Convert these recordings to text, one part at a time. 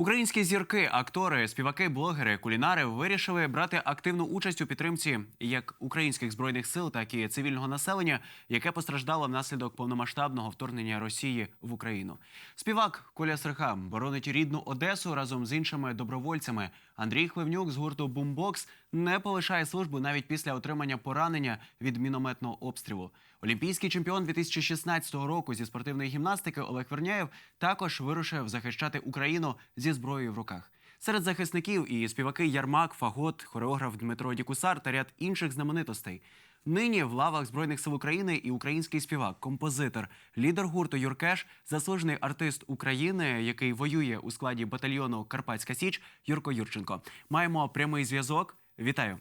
Українські зірки, актори, співаки, блогери, кулінари вирішили брати активну участь у підтримці як українських збройних сил, так і цивільного населення, яке постраждало внаслідок повномасштабного вторгнення Росії в Україну. Співак Коля Серха боронить рідну Одесу разом з іншими добровольцями. Андрій Хливнюк з гурту Бумбокс не полишає службу навіть після отримання поранення від мінометного обстрілу. Олімпійський чемпіон 2016 року зі спортивної гімнастики Олег Верняєв також вирушив захищати Україну зі зброєю в руках. Серед захисників і співаки Ярмак, Фагот, хореограф Дмитро Дікусар та ряд інших знаменитостей. Нині в лавах збройних сил України і український співак, композитор, лідер гурту Юркеш, заслужений артист України, який воює у складі батальйону Карпатська Січ, Юрко Юрченко. Маємо прямий зв'язок. Вітаю.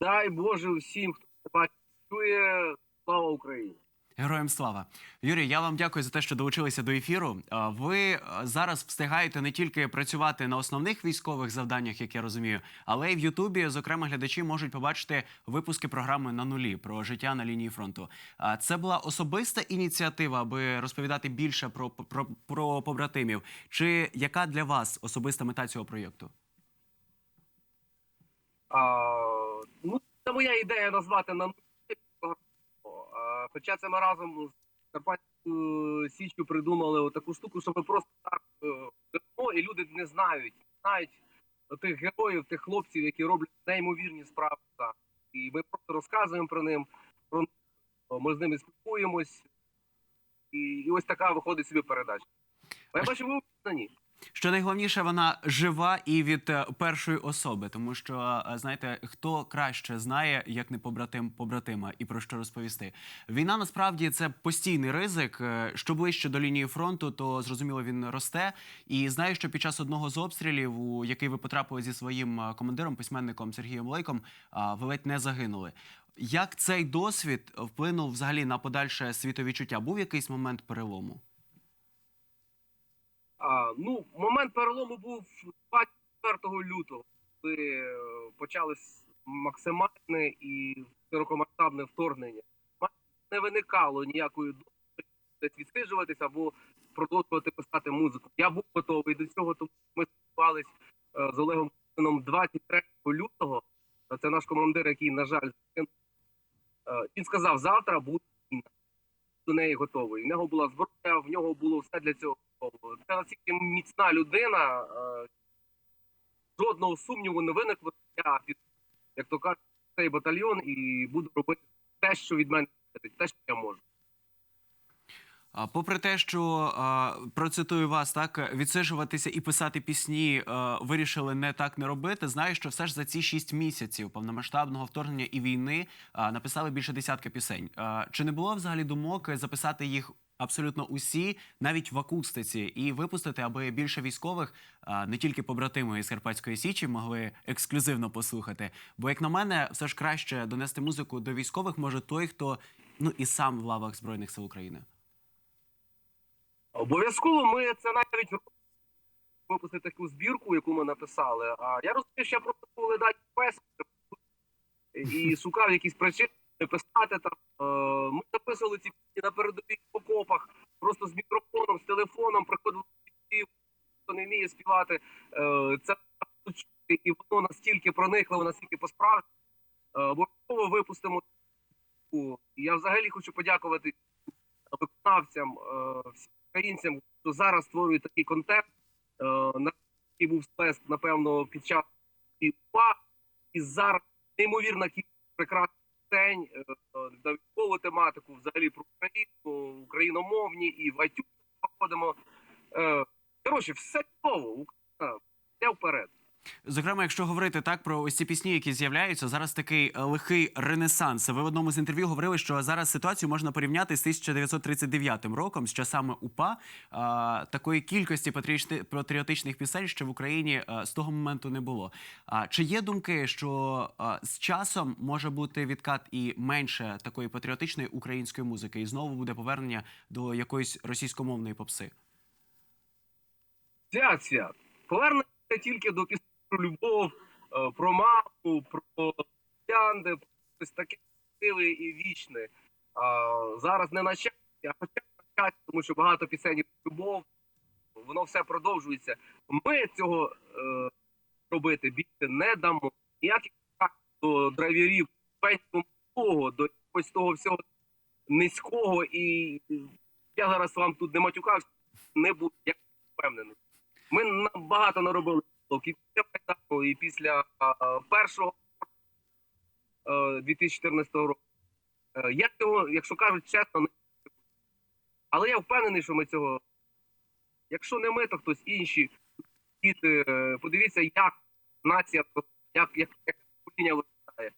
Дай Боже всім, хто бачить, чує, слава Україні. Героям слава Юрій. Я вам дякую за те, що долучилися до ефіру. Ви е, зараз встигаєте не тільки працювати на основних військових завданнях, як я розумію, але й в Ютубі, зокрема, глядачі можуть побачити випуски програми на нулі про життя на лінії фронту. Це була особиста ініціатива, аби розповідати більше про, про, про побратимів. Чи яка для вас особиста мета цього проєкту? А, ну, це моя ідея назвати на нулі Хоча це ми разом з Карпатською Січчю придумали таку штуку, що ми просто так е, живемо, і люди не знають, не знають тих героїв, тих хлопців, які роблять неймовірні справи. Так. І ми просто розказуємо про ним, про них, ми з ними спілкуємось. І, і ось така виходить собі передача. А я бачу, ви на ній. Що найголовніше, вона жива і від е, першої особи, тому що е, знаєте, хто краще знає, як не побратим побратима, і про що розповісти. Війна насправді це постійний ризик. Е, Що ближче до лінії фронту, то зрозуміло він росте. І знаю, що під час одного з обстрілів, у який ви потрапили зі своїм командиром, письменником Сергієм Лейком, ви ледь не загинули. Як цей досвід вплинув взагалі на подальше світовідчуття? Був якийсь момент перелому? А, ну, момент перелому був 24 лютого, коли е, почалось максимальне і широкомасштабне вторгнення. Не виникало ніякої думки відсиджуватися або продовжувати писати музику. Я був готовий до цього, тому ми спілкувались е, з Олегом Путіном 23 лютого. Е, Це наш командир, який, на жаль. Він сказав, завтра буде війна. До неї готовий. В нього була зброя, в нього було все для цього. Це настільки міцна людина. е, Жодного сумніву не виникло. Я під, як то кажуть, цей батальйон і буду робити те, що від мене те, що я можу. Попри те, що процитую вас, так відсиджуватися і писати пісні вирішили не так не робити. Знаю, що все ж за ці шість місяців повномасштабного вторгнення і війни написали більше десятка пісень. Чи не було взагалі думок записати їх абсолютно усі, навіть в акустиці, і випустити, аби більше військових, не тільки побратими із Карпатської Січі, могли ексклюзивно послухати? Бо, як на мене, все ж краще донести музику до військових може той, хто ну і сам в лавах збройних сил України. Обов'язково ми це навіть випустити таку збірку, яку ми написали. А я розумію, що я просто коли дати пес і шукав якісь причини писати там. Е, Ми записували ці пісні на передових окопах, просто з мікрофоном, з телефоном, приходили хто не вміє співати. Е, Це чути, і воно настільки проникливо, настільки по-справжньому. Е, Обов'язково випустимо. Я взагалі хочу подякувати виконавцям, всім українцям, хто зараз створює такий контент, на який був сплеск, напевно, під час УПА. І зараз неймовірна кількість прекрасних пісень е, військову тематику, взагалі про Україну, україномовні і в iTunes проходимо. Е, Коротше, все чудово, Україна йде вперед. Зокрема, якщо говорити так про ось ці пісні, які з'являються, зараз такий е, лихий ренесанс. Ви в одному з інтерв'ю говорили, що зараз ситуацію можна порівняти з 1939 роком, з часами УПА. А, такої кількості патріотичних пісень ще в Україні а, з того моменту не було. А чи є думки, що а, з часом може бути відкат і менше такої патріотичної української музики, і знову буде повернення до якоїсь російськомовної попси? Свят, свят. Повернення тільки до пісень про любов, е, про маму, про янди, про щось таке красиве і вічне. А, зараз не на щастя, а хоча на щастя, тому що багато пісень про любов, воно все продовжується. Ми цього е, робити більше не дамо. Ніяких до драйверів, пенсійного, до якогось того всього низького. І я зараз вам тут не матюкався, не буду, я впевнений. Ми багато наробили і після Майдану, і після першого е, 2014 року. Е, Я цього, якщо кажуть чесно, не але я впевнений, що ми цього. Якщо не ми, то хтось. Діти, е, подивіться, як нація, як, як, як покоління виростає.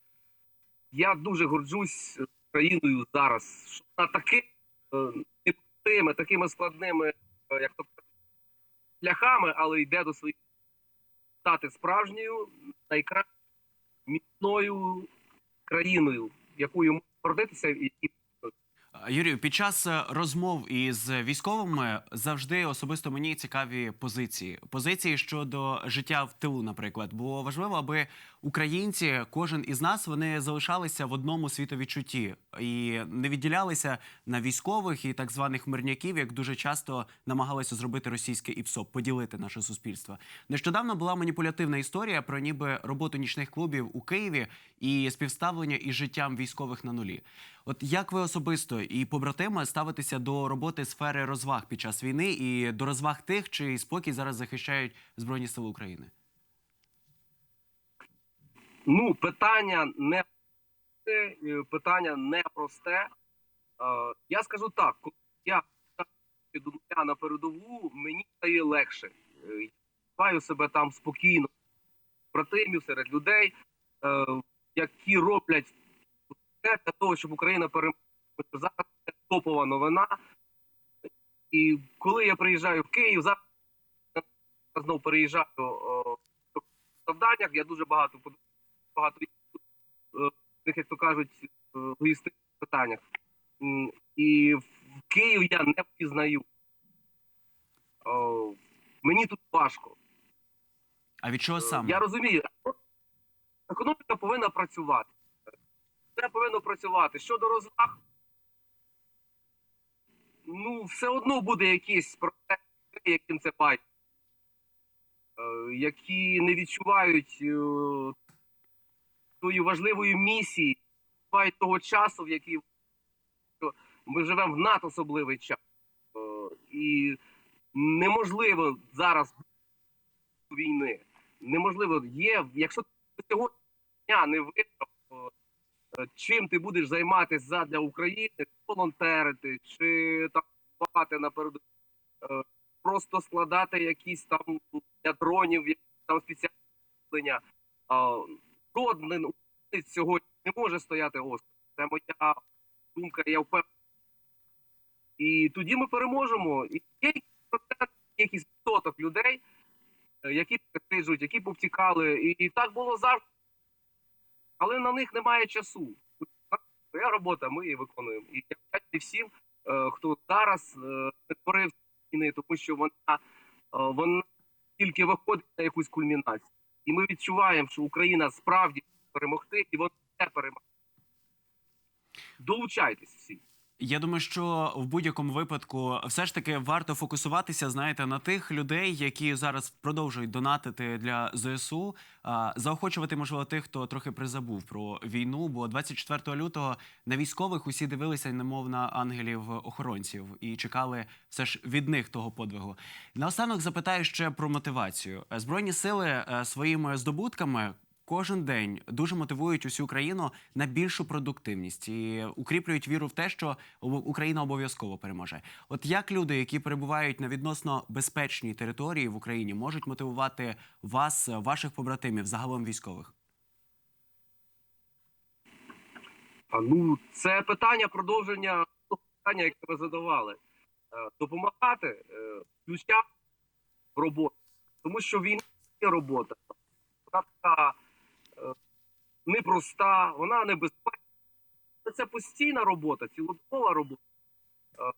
Я дуже горджусь країною зараз, що вона такими е, непростими, такими складними, е, як то шляхами, але йде до своїх стати справжньою, найкращою міцною країною, якою можна гордитися і Юрію, під час е, розмов із військовими завжди особисто мені цікаві позиції. Позиції щодо життя в тилу, наприклад. Бо важливо, аби українці, кожен із нас, вони залишалися в одному світовідчутті і не відділялися на військових і так званих мирняків, як дуже часто намагалися зробити російське ІПСО, поділити наше суспільство. Нещодавно була маніпулятивна історія про ніби роботу нічних клубів у Києві і співставлення із життям військових на нулі. От як ви особисто і побратими ставитеся до роботи сфери розваг під час війни і до розваг тих, чий спокій зараз захищають Збройні Сили України? Ну, питання не е, питання не просте. Е, Я скажу так, коли я піду на передову, мені стає легше. Е, Я відчуваю себе там спокійно, братимів серед людей, які роблять все для того, щоб Україна перемогла. Зараз це топова новина. І коли я приїжджаю в Київ, зараз я знову переїжджаю о, в завданнях, я дуже багато багато е, тих, як то кажуть, е, логістичних питаннях. І в Київ я не впізнаю. О, Мені тут важко. А від чого Е, саме? Я розумію, економіка повинна працювати. Це повинно працювати. Щодо розваг, ну, все одно буде якийсь процес, яким це бачить, які не відчувають е, тої важливої місії, відчувають того часу, в який ми живемо в надособливий час. Е, І неможливо зараз війни. Неможливо є, якщо сьогодні дня не вибрав, е, чим ти будеш займатися задля України, волонтерити чи там бувати на е, просто складати якісь там для дронів, якісь там спеціальні мислення. А, Жоден українець сьогодні не може стояти осторонь. Це моя думка, я впевнений. І тоді ми переможемо. І є якийсь відсоток людей, е, які стежуть, які повтікали. І так було завжди. Але на них немає часу. Своя робота, ми її виконуємо. І я вдячний всім, е, хто зараз не творив війни, тому що вона, е, вона тільки виходить на якусь кульмінацію. І ми відчуваємо, що Україна справді перемогти, і вона не перемогти. Долучайтесь. Я думаю, що в будь-якому випадку все ж таки варто фокусуватися, знаєте, на тих людей, які зараз продовжують донатити для ЗСУ, заохочувати, можливо, тих, хто трохи призабув про війну. Бо 24 лютого на військових усі дивилися, немов на ангелів-охоронців, і чекали все ж від них того подвигу. Наостанок запитаю ще про мотивацію. Збройні сили е, своїми здобутками кожен день дуже мотивують усю країну на більшу продуктивність і укріплюють віру в те, що Україна обов'язково переможе. От як люди, які перебувають на відносно безпечній території в Україні, можуть мотивувати вас, ваших побратимів, загалом військових? Ну, це питання продовження того питання, яке ви задавали. Е, Допомагати е, ключа в роботу. Тому що війна є робота. Вона така е, непроста, вона небезпечна. Це постійна робота, цілодобова робота. Е,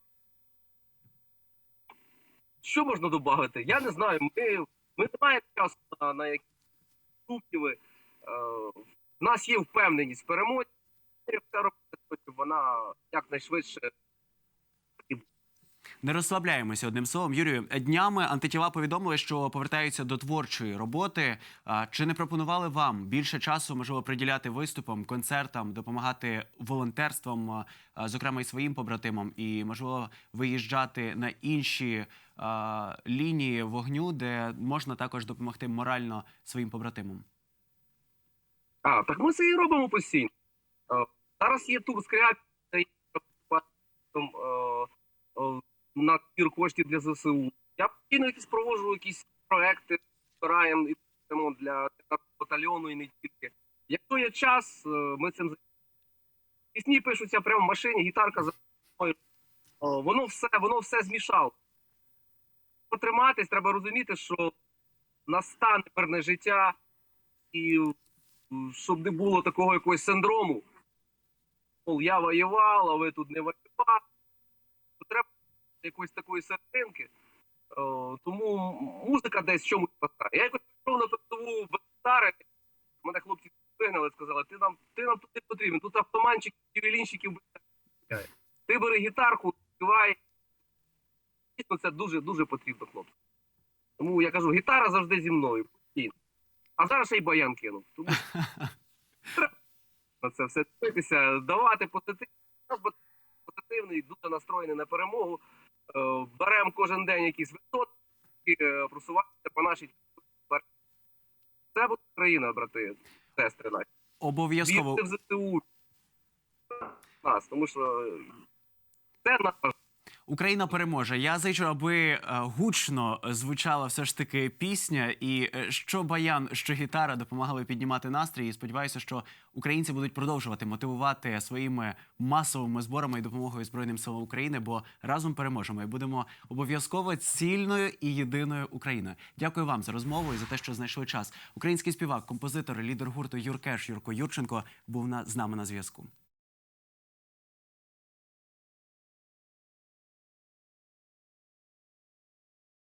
Що можна додати? Я не знаю. Ми, ми не маємо часу на, на якісь сумніви. У В нас є впевненість щоб вона якнайшвидше Не розслабляємося одним словом. Юрію, днями антитіла повідомили, що повертаються до творчої роботи. Чи не пропонували вам більше часу, можливо, приділяти виступам, концертам, допомагати волонтерством, зокрема і своїм побратимам, і можливо виїжджати на інші лінії вогню, де можна також допомогти морально своїм побратимам? А, так ми це і робимо постійно. Зараз є тур е, е, на збір коштів для ЗСУ. Я постійно якісь проводжу якісь проекти, збираємо і для батальйону і не тільки. Якщо є час, е, ми цим. Пісні пишуться прямо в машині, гітарка за. Е, Воно все, воно все змішало. Потриматись, треба розуміти, що настане мирне життя і щоб не було такого якогось синдрому. Я воював, а ви тут не воювали. Якоїсь такої серединки. Е, тому музика десь чомусь спасає. Я якось пішов на передову без гітари, мене хлопці вигнали, сказали, ти нам, ти нам тут не потрібен, тут автоманчиків, ювелінчиків без Ти бери гітарку, співай. Дійсно, це дуже-дуже потрібно, хлопці. Тому я кажу, гітара завжди зі мною. постійно. А зараз ще й баян кинув. Тому треба на це все дивитися, давати позитив. У нас позитивний, дуже настроєний на перемогу. Е, Беремо кожен день якісь висотки, е, просуваємося по нашій. Це буде країна, брати, сестри наші. Обов'язково в ЗСУ. Нас, тому що це наш Україна переможе. Я зичу, аби е, гучно звучала все ж таки пісня, і е, що баян, що гітара допомагали піднімати настрій. І сподіваюся, що українці будуть продовжувати мотивувати своїми масовими зборами і допомогою збройним силам України, бо разом переможемо і будемо обов'язково цільною і єдиною Україною. Дякую вам за розмову і за те, що знайшли час. Український співак, композитор, лідер гурту Юркеш Юрко Юрченко був на з нами на зв'язку.